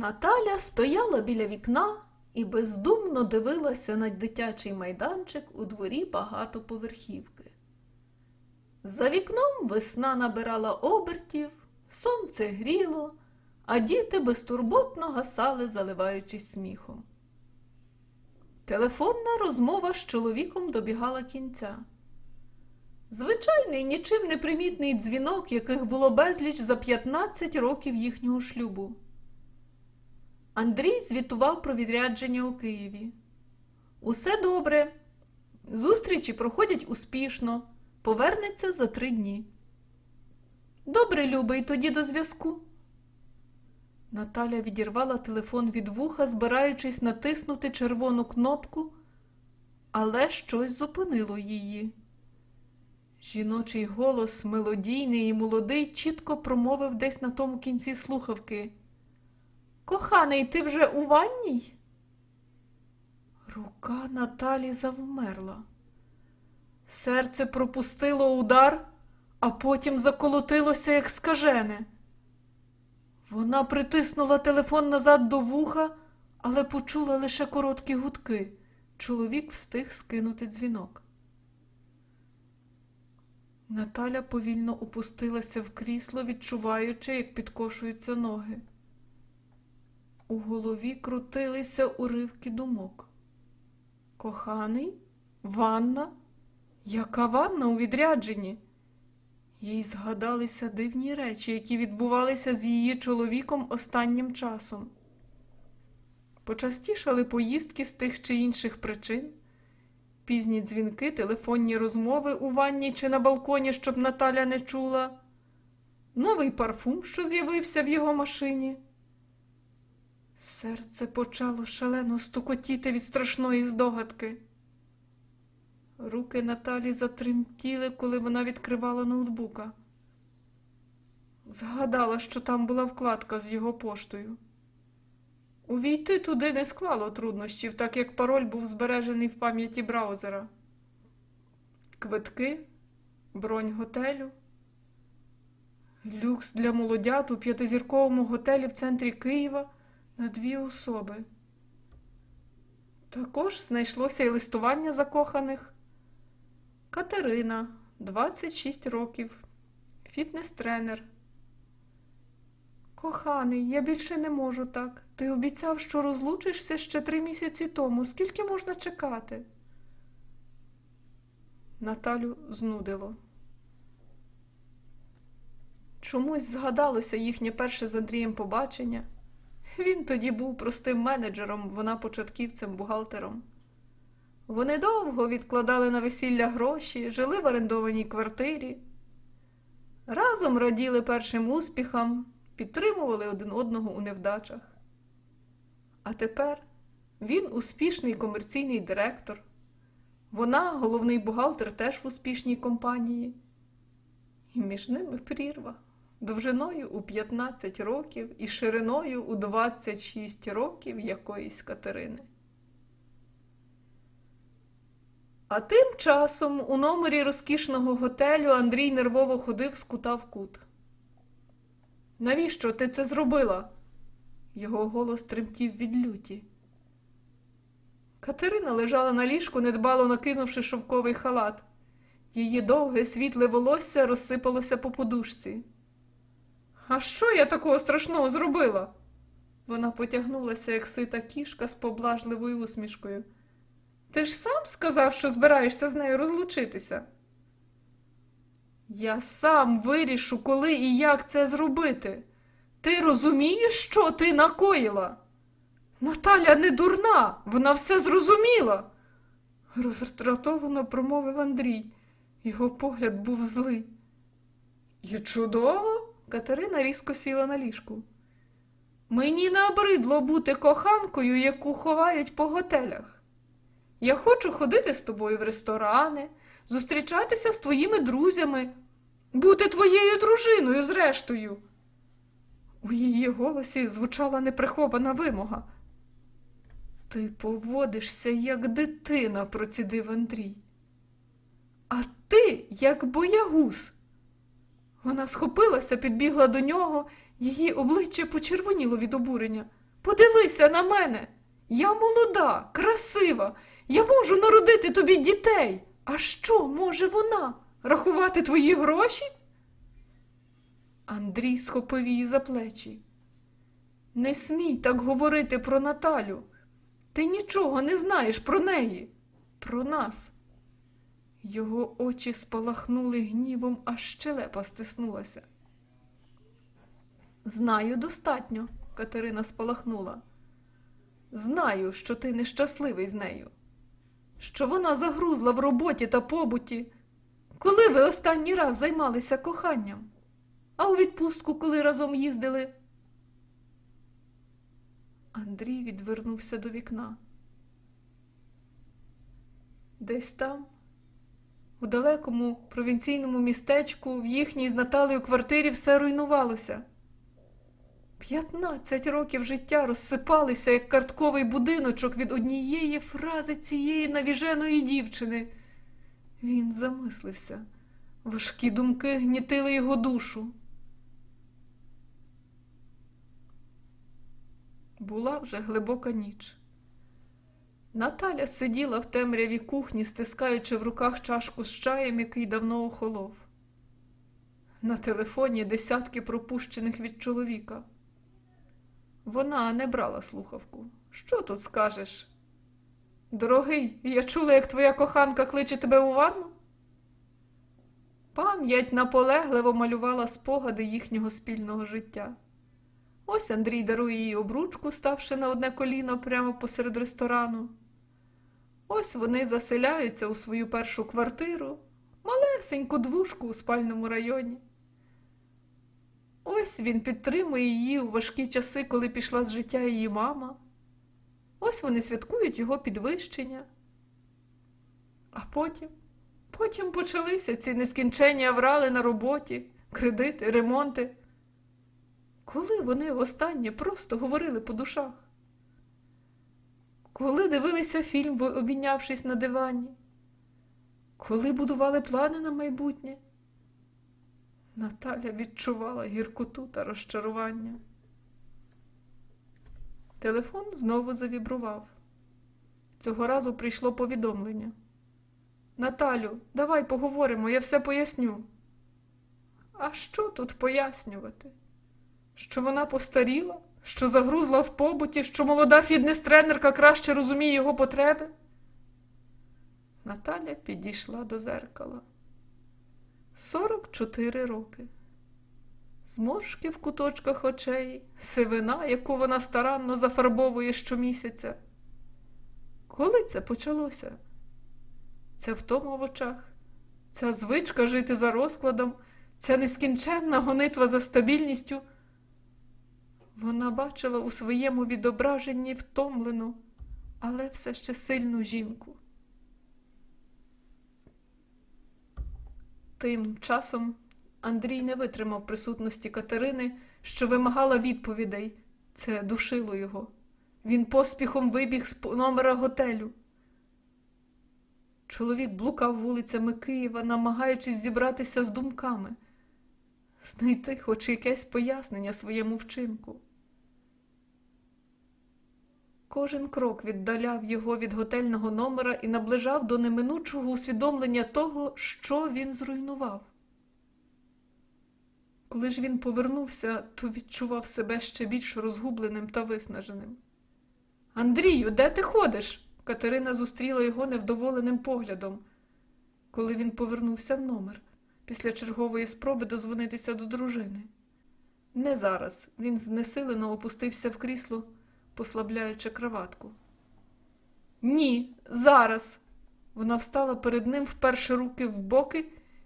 Наталя стояла біля вікна і бездумно дивилася на дитячий майданчик у дворі багатоповерхівки. За вікном весна набирала обертів, сонце гріло, а діти безтурботно гасали, заливаючись сміхом. Телефонна розмова з чоловіком добігала кінця. Звичайний, нічим не примітний дзвінок, яких було безліч за 15 років їхнього шлюбу. Андрій звітував про відрядження у Києві. Усе добре. Зустрічі проходять успішно. Повернеться за три дні. Добре, любий, тоді до зв'язку. Наталя відірвала телефон від вуха, збираючись натиснути червону кнопку, але щось зупинило її. Жіночий голос, мелодійний і молодий, чітко промовив десь на тому кінці слухавки. Коханий, ти вже у ванній? Рука Наталі завмерла. Серце пропустило удар, а потім заколотилося, як скажене. Вона притиснула телефон назад до вуха, але почула лише короткі гудки. Чоловік встиг скинути дзвінок. Наталя повільно опустилася в крісло, відчуваючи, як підкошуються ноги. У голові крутилися уривки думок. Коханий? Ванна? Яка ванна у відрядженні? Їй згадалися дивні речі, які відбувалися з її чоловіком останнім часом. Почастішали поїздки з тих чи інших причин, пізні дзвінки, телефонні розмови у ванні чи на балконі, щоб Наталя не чула, новий парфум, що з'явився в його машині. Серце почало шалено стукотіти від страшної здогадки. Руки Наталі затремтіли, коли вона відкривала ноутбука. Згадала, що там була вкладка з його поштою. Увійти туди не склало труднощів, так як пароль був збережений в пам'яті браузера. Квитки, бронь готелю, люкс для молодят у п'ятизірковому готелі в центрі Києва на дві особи. Також знайшлося і листування закоханих. Катерина, 26 років, фітнес-тренер. Коханий, я більше не можу так. Ти обіцяв, що розлучишся ще три місяці тому. Скільки можна чекати? Наталю знудило. Чомусь згадалося їхнє перше з Андрієм побачення. Він тоді був простим менеджером, вона початківцем, бухгалтером. Вони довго відкладали на весілля гроші, жили в орендованій квартирі. Разом раділи першим успіхам, підтримували один одного у невдачах. А тепер він успішний комерційний директор, вона головний бухгалтер теж в успішній компанії. І між ними прірва довжиною у 15 років і шириною у 26 років якоїсь Катерини. А тим часом у номері розкішного готелю Андрій нервово ходив з кута в кут. Навіщо ти це зробила? Його голос тремтів від люті. Катерина лежала на ліжку, недбало накинувши шовковий халат. Її довге світле волосся розсипалося по подушці. А що я такого страшного зробила? Вона потягнулася, як сита кішка з поблажливою усмішкою. Ти ж сам сказав, що збираєшся з нею розлучитися. Я сам вирішу, коли і як це зробити. Ти розумієш, що ти накоїла? Наталя не дурна, вона все зрозуміла. Роздратовано промовив Андрій. Його погляд був злий. І чудово, Катерина різко сіла на ліжку. Мені набридло бути коханкою, яку ховають по готелях. Я хочу ходити з тобою в ресторани, зустрічатися з твоїми друзями, бути твоєю дружиною, зрештою. У її голосі звучала неприхована вимога. Ти поводишся, як дитина, процідив Андрій. А ти, як боягуз. Вона схопилася, підбігла до нього, її обличчя почервоніло від обурення. Подивися на мене. Я молода, красива. Я можу народити тобі дітей. А що може вона? Рахувати твої гроші? Андрій схопив її за плечі. Не смій так говорити про Наталю. Ти нічого не знаєш про неї, про нас. Його очі спалахнули гнівом, аж щелепа стиснулася. Знаю достатньо, Катерина спалахнула. Знаю, що ти нещасливий з нею, що вона загрузла в роботі та побуті. Коли ви останній раз займалися коханням? А у відпустку, коли разом їздили? Андрій відвернувся до вікна. Десь там, у далекому провінційному містечку, в їхній з Наталею квартирі все руйнувалося. П'ятнадцять років життя розсипалися, як картковий будиночок від однієї фрази цієї навіженої дівчини. Він замислився. Важкі думки гнітили його душу. Була вже глибока ніч. Наталя сиділа в темряві кухні, стискаючи в руках чашку з чаєм, який давно охолов. На телефоні десятки пропущених від чоловіка. Вона не брала слухавку. Що тут скажеш? Дорогий, я чула, як твоя коханка кличе тебе у ванну? Пам'ять наполегливо малювала спогади їхнього спільного життя. Ось Андрій дарує їй обручку, ставши на одне коліно прямо посеред ресторану. Ось вони заселяються у свою першу квартиру, малесеньку двушку у спальному районі. Ось він підтримує її у важкі часи, коли пішла з життя її мама. Ось вони святкують його підвищення. А потім, потім почалися ці нескінченні аврали на роботі, кредити, ремонти. Коли вони востаннє просто говорили по душах? Коли дивилися фільм, обійнявшись на дивані? Коли будували плани на майбутнє? Наталя відчувала гіркоту та розчарування. Телефон знову завібрував. Цього разу прийшло повідомлення. Наталю, давай поговоримо, я все поясню. А що тут пояснювати? Що вона постаріла, що загрузла в побуті, що молода фітнес-тренерка краще розуміє його потреби? Наталя підійшла до зеркала. 44 роки. Зморшки в куточках очей, сивина, яку вона старанно зафарбовує щомісяця. Коли це почалося? Ця втома в очах, ця звичка жити за розкладом, ця нескінченна гонитва за стабільністю. Вона бачила у своєму відображенні втомлену, але все ще сильну жінку. Тим часом Андрій не витримав присутності Катерини, що вимагала відповідей. Це душило його. Він поспіхом вибіг з номера готелю. Чоловік блукав вулицями Києва, намагаючись зібратися з думками, знайти хоч якесь пояснення своєму вчинку. Кожен крок віддаляв його від готельного номера і наближав до неминучого усвідомлення того, що він зруйнував. Коли ж він повернувся, то відчував себе ще більш розгубленим та виснаженим. Андрію, де ти ходиш? Катерина зустріла його невдоволеним поглядом, коли він повернувся в номер після чергової спроби дозвонитися до дружини. Не зараз він знесилено опустився в крісло, послабляючи краватку. Ні, зараз. Вона встала перед ним, вперше руки в боки,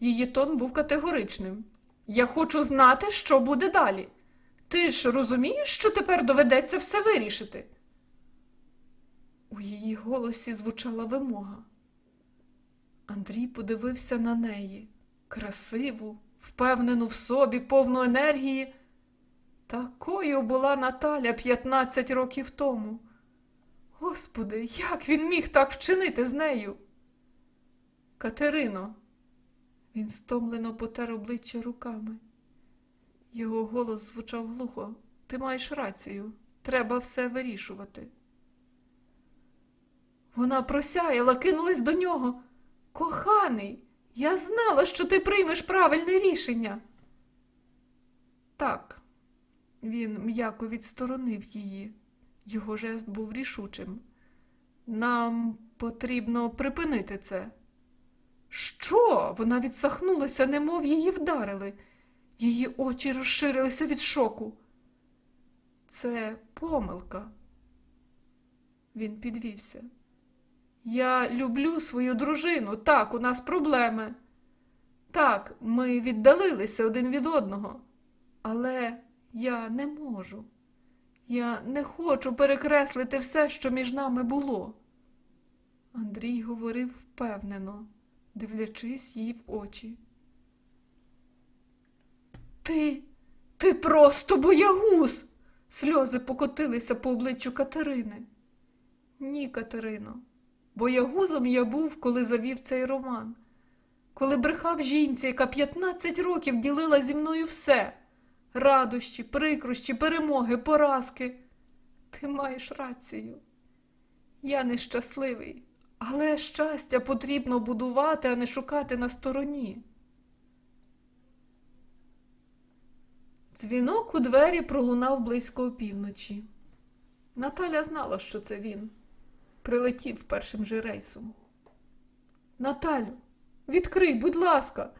її тон був категоричним. Я хочу знати, що буде далі. Ти ж розумієш, що тепер доведеться все вирішити? У її голосі звучала вимога. Андрій подивився на неї красиву, впевнену в собі, повну енергії. Такою була Наталя 15 років тому. Господи, як він міг так вчинити з нею? Катерино, він стомлено потер обличчя руками. Його голос звучав глухо. Ти маєш рацію. Треба все вирішувати. Вона просяяла, кинулась до нього. Коханий, я знала, що ти приймеш правильне рішення. Так, він м'яко відсторонив її. Його жест був рішучим. Нам потрібно припинити це. Що? Вона відсахнулася, немов її вдарили. Її очі розширилися від шоку. Це помилка. Він підвівся. Я люблю свою дружину. Так, у нас проблеми. Так, ми віддалилися один від одного. Але я не можу. Я не хочу перекреслити все, що між нами було. Андрій говорив впевнено, дивлячись їй в очі. Ти, ти просто боягуз. Сльози покотилися по обличчю Катерини. Ні, Катерино, боягузом я був, коли завів цей роман, коли брехав жінці, яка 15 років ділила зі мною все радощі, прикрощі, перемоги, поразки. Ти маєш рацію. Я нещасливий, але щастя потрібно будувати, а не шукати на стороні. Дзвінок у двері пролунав близько опівночі. Наталя знала, що це він. Прилетів першим же рейсом. Наталю, відкрий, будь ласка.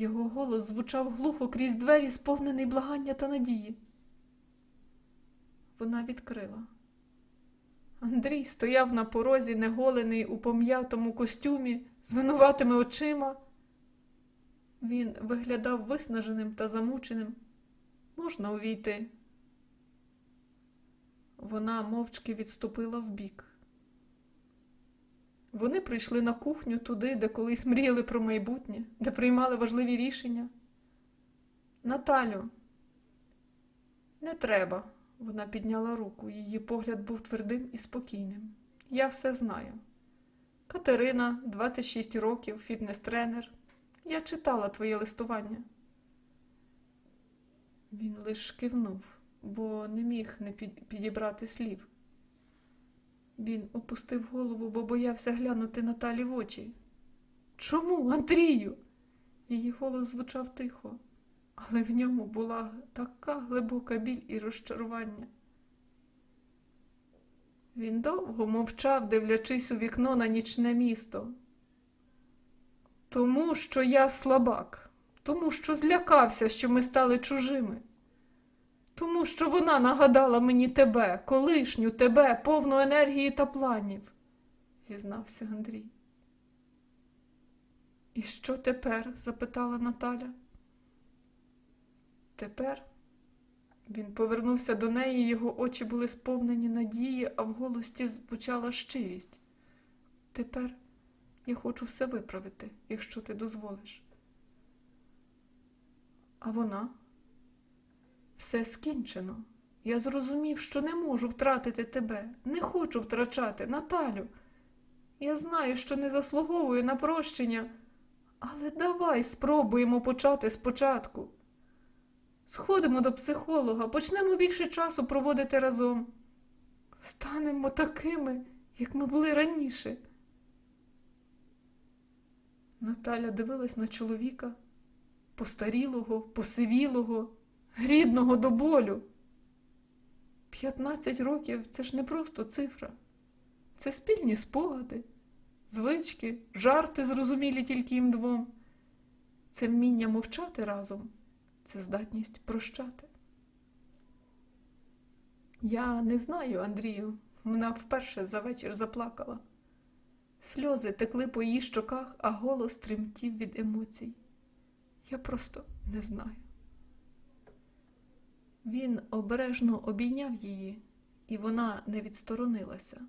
Його голос звучав глухо крізь двері, сповнений благання та надії. Вона відкрила. Андрій стояв на порозі, неголений у пом'ятому костюмі, з винуватими очима. Він виглядав виснаженим та замученим. Можна увійти. Вона мовчки відступила вбік. Вони прийшли на кухню туди, де колись мріяли про майбутнє, де приймали важливі рішення. Наталю, не треба. Вона підняла руку. Її погляд був твердим і спокійним. Я все знаю. Катерина, 26 років, фітнес-тренер. Я читала твоє листування. Він лиш кивнув, бо не міг не підібрати слів. Він опустив голову, бо боявся глянути Наталі в очі. Чому, Андрію? Її голос звучав тихо, але в ньому була така глибока біль і розчарування. Він довго мовчав, дивлячись у вікно на нічне місто. Тому що я слабак, тому що злякався, що ми стали чужими. Тому що вона нагадала мені тебе, колишню тебе, повну енергії та планів, зізнався Андрій. І що тепер? запитала Наталя. Тепер він повернувся до неї, його очі були сповнені надії, а в голосі звучала щирість. Тепер я хочу все виправити, якщо ти дозволиш. А вона? Все скінчено. Я зрозумів, що не можу втратити тебе, не хочу втрачати, Наталю. Я знаю, що не заслуговую на прощення, але давай спробуємо почати спочатку. Сходимо до психолога, почнемо більше часу проводити разом. Станемо такими, як ми були раніше. Наталя дивилась на чоловіка, постарілого, посивілого, рідного до болю. П'ятнадцять років це ж не просто цифра, це спільні спогади, звички, жарти, зрозумілі тільки їм двом. Це вміння мовчати разом, це здатність прощати. Я не знаю, Андрію, вона вперше за вечір заплакала. Сльози текли по її щоках, а голос тремтів від емоцій. Я просто не знаю. Він обережно обійняв її, і вона не відсторонилася.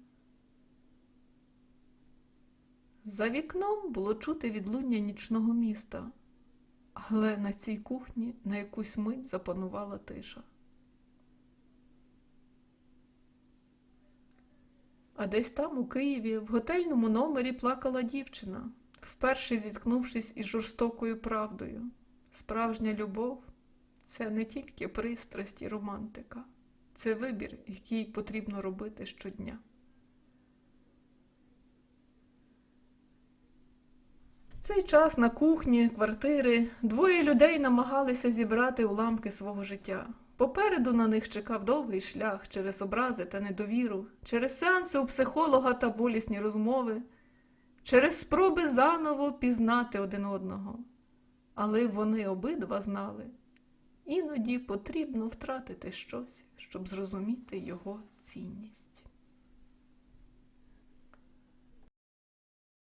За вікном було чути відлуння нічного міста, але на цій кухні на якусь мить запанувала тиша. А десь там, у Києві, в готельному номері плакала дівчина, вперше зіткнувшись із жорстокою правдою. Справжня любов це не тільки пристрасть і романтика, це вибір, який потрібно робити щодня. Цей час на кухні, квартири двоє людей намагалися зібрати уламки свого життя. Попереду на них чекав довгий шлях через образи та недовіру, через сеанси у психолога та болісні розмови, через спроби заново пізнати один одного. Але вони обидва знали, іноді потрібно втратити щось, щоб зрозуміти його цінність.